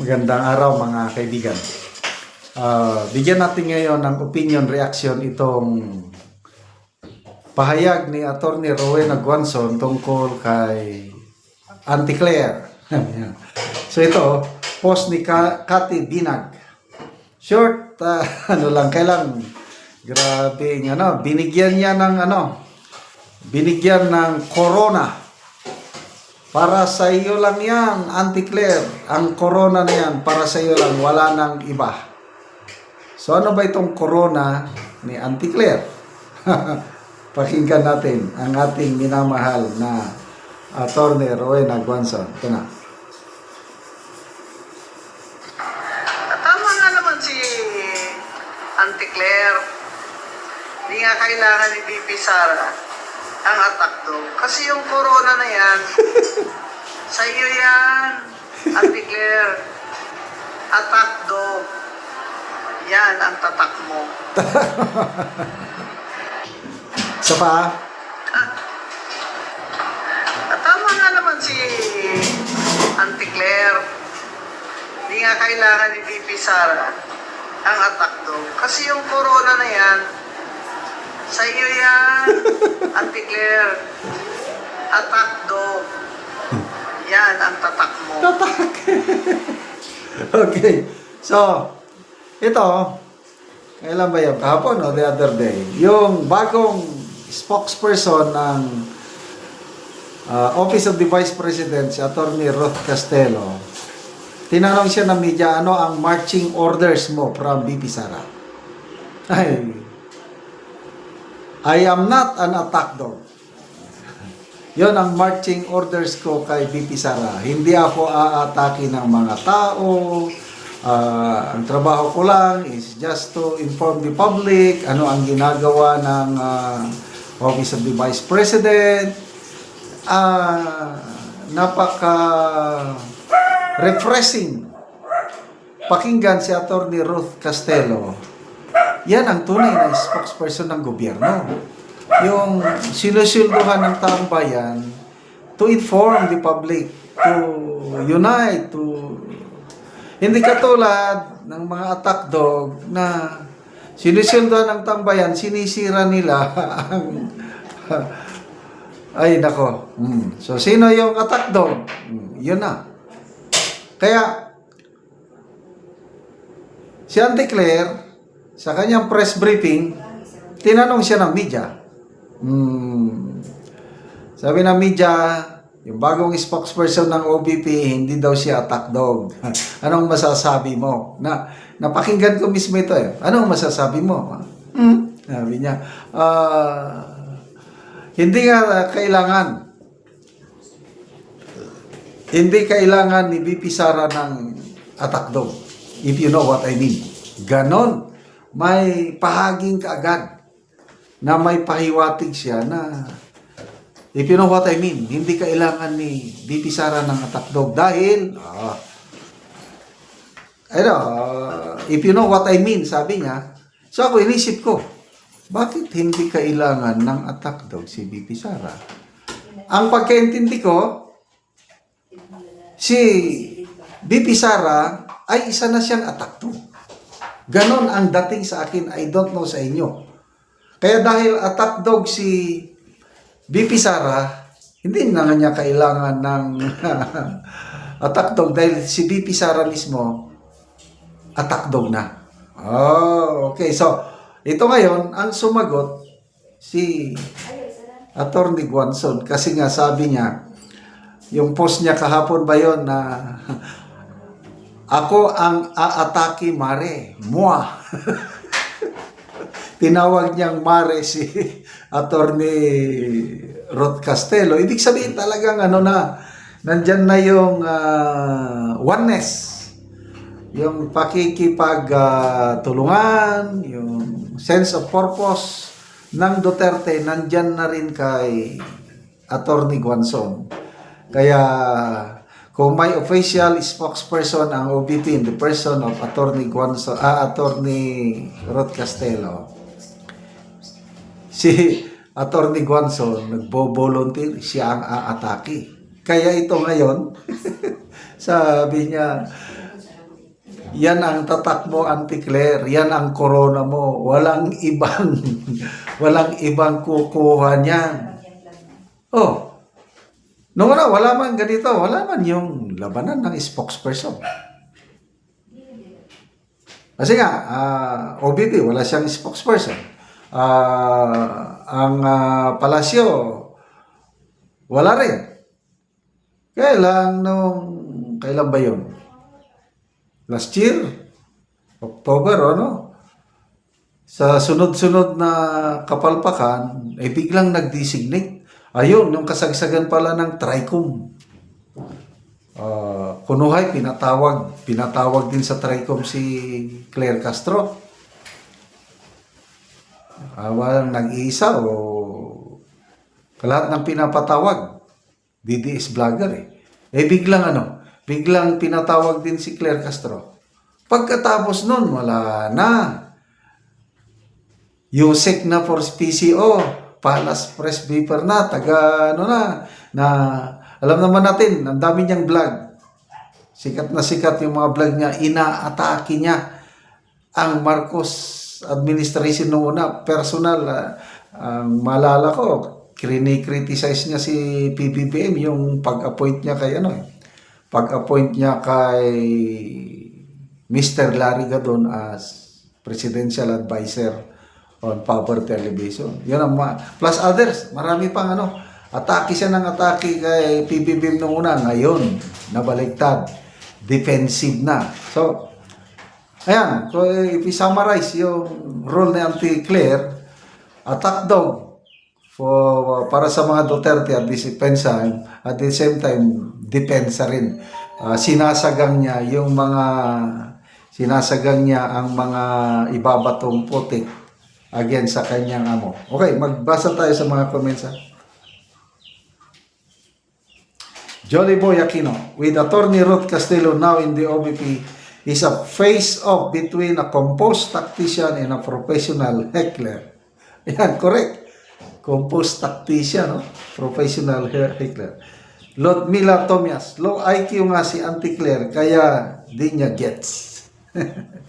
Magandang araw mga kaibigan. Ah, bigyan natin ngayon ng opinion reaction itong pahayag ni Attorney Rowena Guanzon tungkol kay Auntie Claire. So ito, post ni Ka- Cathy Binag. Short, ah, ano lang, kailang grabe ano, binigyan niya ng ano, binigyan ng corona. Para sa iyo lang yan, Auntie Claire. Ang corona na yan, para sa iyo lang, wala nang iba. So ano ba itong corona ni Auntie Claire? Pakinggan natin ang ating minamahal na attorney Rowena Guanzon. Ito na. Tama nga naman si Auntie Claire. Hindi nga kailangan ni BP Sara ang attack dog. Kasi yung corona na yan, sa iyo yan, Auntie Claire. Attack dog. Yan ang tatak mo. Isa pa, At tama nga naman si Auntie Claire. Hindi nga kailangan ni BP Sara ang attack dog. Kasi yung corona na yan, sa iyo yan, Auntie Claire. Attack dog. Yan ang tatak mo. tatak. okay. So, ito, kailan ba yun? Kahapon o the other day? Yung bagong spokesperson ng uh, Office of the Vice President, si Attorney Ruth Castelo, tinanong siya ng media, ano ang marching orders mo from BP Sara? Ay, I am not an attack dog. Yon ang marching orders ko kay BP Sara. Hindi ako aatake ng mga tao. Ah, ang trabaho ko lang is just to inform the public ano ang ginagawa ng ah, Office of the Vice President. Ah, napaka refreshing pakinggan si Attorney Ruth Castelo. Yan ang tunay na spokesperson ng gobyerno yung sinusilduhan ng taong bayan to inform the public, to unite, to... Hindi katulad ng mga attack dog na sinusilduhan ng taong bayan, sinisira nila ang... Ay, nako. Mm. So, sino yung attack dog? Mm, yun na. Kaya, si Auntie Claire, sa kanyang press briefing, tinanong siya ng media, Hmm. Sabi ng media, yung bagong spokesperson ng OBP, hindi daw siya attack dog. Anong masasabi mo? Na, napakinggan ko mismo ito eh. Anong masasabi mo? Hmm? Sabi niya, ah, hindi nga kailangan hindi kailangan ni BP Sara ng attack dog. If you know what I mean. Ganon. May pahaging kaagad na may pahiwatig siya na if you know what I mean, hindi kailangan ni BP Sara ng attack dog dahil ah, ano, ah, if you know what I mean, sabi niya, so ako inisip ko, bakit hindi kailangan ng attack dog si BP Sara? Ang pagkaintindi ko, si BP Sara ay isa na siyang attack dog. Ganon ang dating sa akin, I don't know sa inyo. Kaya dahil attack dog si BP Sara, hindi na niya kailangan ng attack dog dahil si BP Sara mismo attack dog na. Oh, okay. So, ito ngayon, ang sumagot si Attorney Guanzon kasi nga sabi niya, yung post niya kahapon ba yon na ako ang aatake mare, moi. tinawag niyang Mare si Attorney Rod Castelo. Ibig sabihin talagang ano na, nandyan na yung ah, oneness. Yung pakikipag-tulungan, yung sense of purpose ng Duterte, nandyan na rin kay Attorney Guanzon. Kaya kung may official spokesperson ang OBP in the person of Attorney Guanzon, ah, Attorney Rod Castelo, si Attorney Guanzon nagbo-volunteer, siya ang aatake. Kaya ito ngayon, sabi niya, Yan ang tatak mo, Auntie Claire. Yan ang corona mo. Walang ibang, walang ibang kukuha niyan. Oh. Nung una, wala man ganito. Wala man yung labanan ng spokesperson. Kasi nga, ah, OBP, wala siyang spokesperson. Ah, ang ah, palasyo, wala rin. Kailan nung, kailan ba yun? Last year? October, ano? Sa sunod-sunod na kapalpakan, ay biglang nag-designate. Ayun, yung kasagsagan pala ng TRICOM. Ah, kunuhay, pinatawag. Pinatawag din sa TRICOM si Claire Castro. Ah, walang nag-iisa o lahat ng pinapatawag. DDS vlogger eh. Eh biglang ano, biglang pinatawag din si Claire Castro. Pagkatapos nun, wala na. Yusek na for PCO, Palas Press Paper na, taga ano na, na alam naman natin, ang dami niyang vlog. Sikat na sikat yung mga vlog niya, inaatake niya ang Marcos administration noong personal, ah, ang malala ko, criticize niya si PBBM yung pag-appoint niya kay ano eh, pag-appoint niya kay Mr. Larry Gadon as presidential advisor on power television. Yan ang plus others, marami pang ano, atake siya ng atake kay PBBM noong una, ngayon, nabaliktad, defensive na. So, Ayan, so if we summarize yung role ni Auntie Claire, attack dog for, para sa mga Duterte at the same time, at the same time, depensa rin. Ah, sinasagang niya yung mga, sinasagang niya ang mga ibabatong putik against sa kanyang amo. Okay, magbasa tayo sa mga comments ha. Jolly Boy Aquino, with Attorney Ruth Castillo now in the OBP, is a face-off between a composed tactician and a professional heckler. Yan, correct. Composed tactician, no? professional he- heckler. Ludmila Tomias, low IQ nga si Auntie Claire, kaya di niya gets.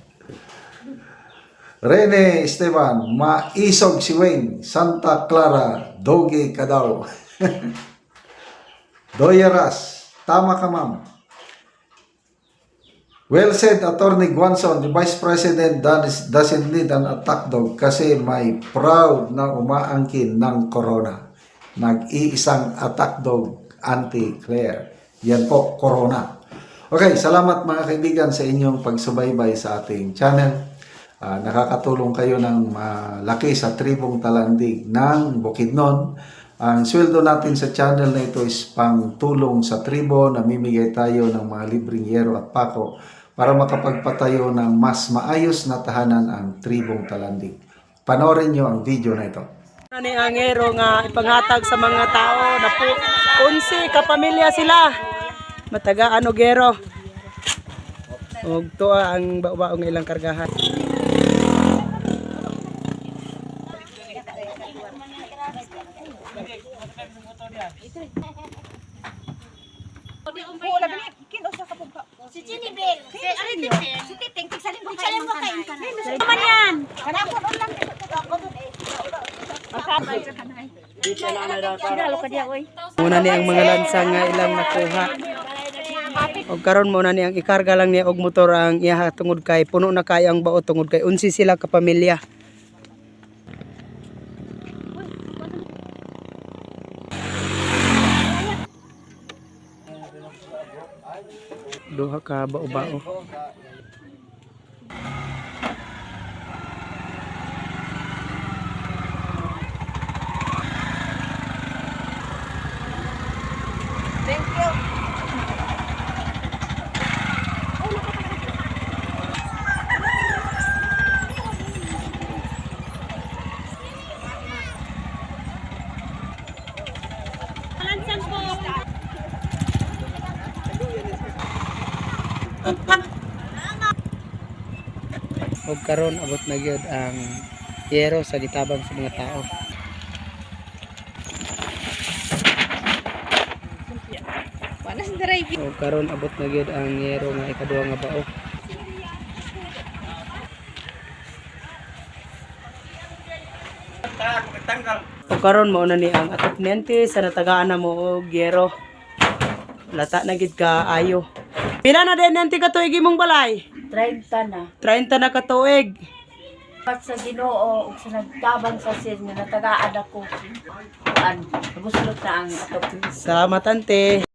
Rene Esteban, maisog si Wayne, Santa Clara, doge ka daw. Doyeras, tama ka ma'am. Well said, Attorney Guanson, the Vice President does, doesn't need an attack dog kasi may proud na umaangkin ng corona. Nag-iisang attack dog, anti-Claire. Yan po, corona. Okay, salamat mga kaibigan sa inyong pagsubaybay sa ating channel. Ah, nakakatulong kayo ng malaki sa tribong talandig ng Bukidnon. Ang sweldo natin sa channel na ito is pang tulong sa tribo. Namimigay tayo ng mga libreng yero at pako para makapagpatayo ng mas maayos na tahanan ang tribong talandig. Panoorin nyo ang video na ito. Ano ni angero nga ipanghatag sa mga tao na po unsi kapamilya sila. Matagaan og gero. Og tuwa ang baong ilang kargahan. Si Jinibel. Si Aritin. Si Titing. Tigsalin mo kain mo kain ka na. Naman yan. Kanapon ulang. Sigalo ka diya, oy. Muna ni ang mga lansa nga ilang nakuha. Og karon mo na niyang ikarga lang niya og motor ang iya tungod kay puno na kay ang bao tungod kay unsi sila kapamilya. Duha ka bao-bao. ug karon abot na gyud ang yero sa gitabang sa mga tao. Ug karon abot na gyud ang yero nga ikaduha nga baok o karon mao na ni ang atop sa natagaan na mo og yero. Lata na gid ka ayo. Pila na din 90 ka tuig imong balay? 30 na. 30 na ka tuig. Pat sa Ginoo ug sa nagtabang sa sin nga natagaan ako. Kuan, gusto na ang atok Salamat ante.